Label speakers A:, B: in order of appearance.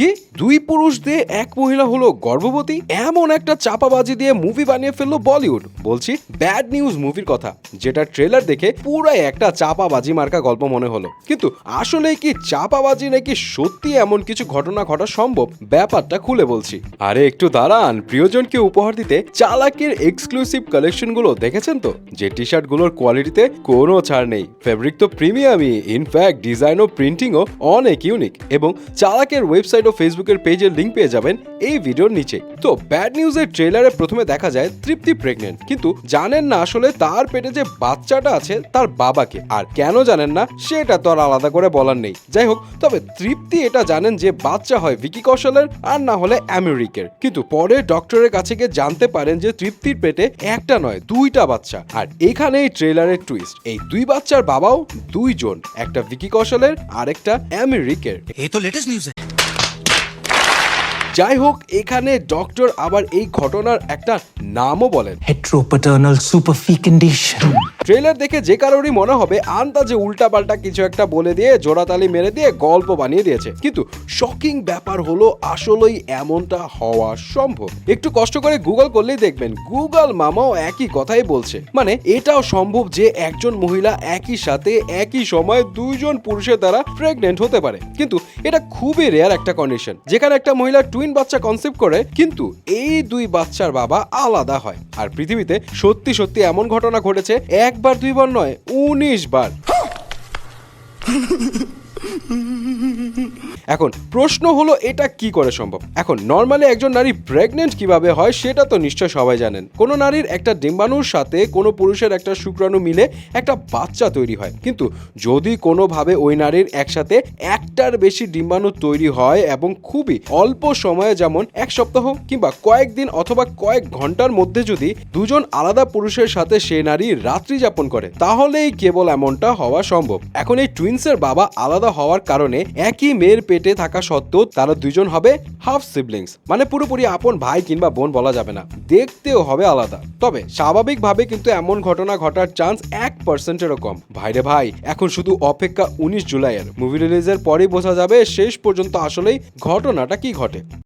A: কি? দুই পুরুষ দিয়ে এক মহিলা হলো গর্ভবতী, এমন একটা চাপাবাজি দিয়ে মুভি বানিয়ে ফেলল বলিউড বলছি ব্যাড নিউজ মুভির কথা, যেটা ট্রেলার দেখে পুরাই একটা চাপাবাজি মার্কা গল্প মনে হলো। কিন্তু আসলে কি চাপাবাজি নাকি সত্যি এমন কিছু ঘটনা ঘটা সম্ভব? ব্যাপারটা খুলে বলছি। আরে একটু দাঁড়ান, প্রিয়জনকে উপহার দিতে চালাকের এক্সক্লুসিভ কালেকশনগুলো দেখেছেন তো? যে টি শার্ট শার্টগুলোর কোয়ালিটিতে কোনো ছাড় নেই। ফেব্রিক তো প্রিমিয়ামই ইনফ্যাক্ট ডিজাইন ও প্রিন্টিংও অনেক ইউনিক এবং চালাকের ওয়েবসাইট ভিডিও ফেসবুকের পেজের লিঙ্ক পেয়ে যাবেন এই ভিডিওর নিচে। তো ব্যাড নিউজের ট্রেলারে প্রথমে দেখা যায় তৃপ্তি প্রেগনেন্ট কিন্তু জানেন না আসলে তার পেটে যে বাচ্চাটা আছে, তার বাবাকে। আর কেন জানেন না, সেটা তো আর আলাদা করে বলার নেই। যাই হোক, তবে তৃপ্তি এটা জানেন যে বাচ্চা হয় ভিকি কৌশলের আর না হলে আমেরিকের কিন্তু পরে ডক্টরের কাছে গিয়ে জানতে পারেন যে তৃপ্তির পেটে একটা নয়, দুইটা বাচ্চা। আর এখানেই ট্রেলারের টুইস্ট এই দুই বাচ্চার বাবাও দুইজন, একটা ভিকি কৌশলের আর একটা
B: আমেরিকের এই তো লেটেস্ট নিউজ
A: যাই হোক এখানে ডক্টর আবার এই ঘটনার একটা নামও বলেন।
C: হেট্রোপটার্নাল সুপারফিকেন্ডিশন
A: ট্রেলার দেখে যে কারোরই মনে হবে আন্দাজে উল্টাপাল্টা কিছু একটা বলে দিয়ে, জোড়াতালি মেরে দিয়ে গল্প বানিয়ে দিয়েছে। কিন্তু শকিং ব্যাপার হলো, আসলেই এমনটা হওয়া সম্ভব। একটু কষ্ট করে গুগল করলেই দেখবেন গুগল মামাও একই কথাই বলছে। মানে এটাও সম্ভব যে একজন মহিলা একই সাথে একই সময় দুইজন পুরুষের দ্বারা প্রেগনেন্ট হতে পারে। কিন্তু এটা খুবই রেয়ার একটা কন্ডিশন যেখানে একটা মহিলা টুইন বাচ্চা কনসেপ্ট করে, কিন্তু এই দুই বাচ্চার বাবা আলাদা হয়। আর পৃথিবীতে সত্যি সত্যি এমন ঘটনা ঘটেছে একবার দুইবার নয় উনিশ বার। এখন প্রশ্ন হলো, এটা কি করে সম্ভব? এখন নর্মালি একজন নারী প্রেগনেন্ট কীভাবে হয়, সেটা তো নিশ্চয় সবাই জানেন। কোনো নারীর একটা ডিম্বাণুর সাথে কোনো পুরুষের একটা শুক্রাণু মিলে একটা বাচ্চা তৈরি হয়। কিন্তু যদি কোনোভাবে ওই নারীর একসাথে একটার বেশি ডিম্বাণু তৈরি হয় এবং খুবই অল্প সময়ে যেমন এক সপ্তাহ কিংবা কয়েকদিন অথবা কয়েক ঘণ্টার মধ্যে যদি দুজন আলাদা পুরুষের সাথে সে নারী রাত্রি যাপন করে, তাহলেই কেবল এমনটা হওয়া সম্ভব। এখন এই টুইন্সের বাবা আলাদা হওয়ার কারণে একই মেয়ের পেটে থাকা সত্ত্বেও তারা দুজন হবে হাফ সিবলিংস মানে পুরোপুরি আপন ভাই কিংবা বোন বলা যাবে না। দেখতেও হবে আলাদা। তবে স্বাভাবিকভাবে কিন্তু এমন ঘটনা ঘটার চান্স এক পার্সেন্টেরও কম। ভাইরে ভাই, এখন শুধু অপেক্ষা উনিশ জুলাইয়ের। মুভি রিলিজের পরেই বোঝা যাবে শেষ পর্যন্ত আসলেই ঘটনাটা কি ঘটে।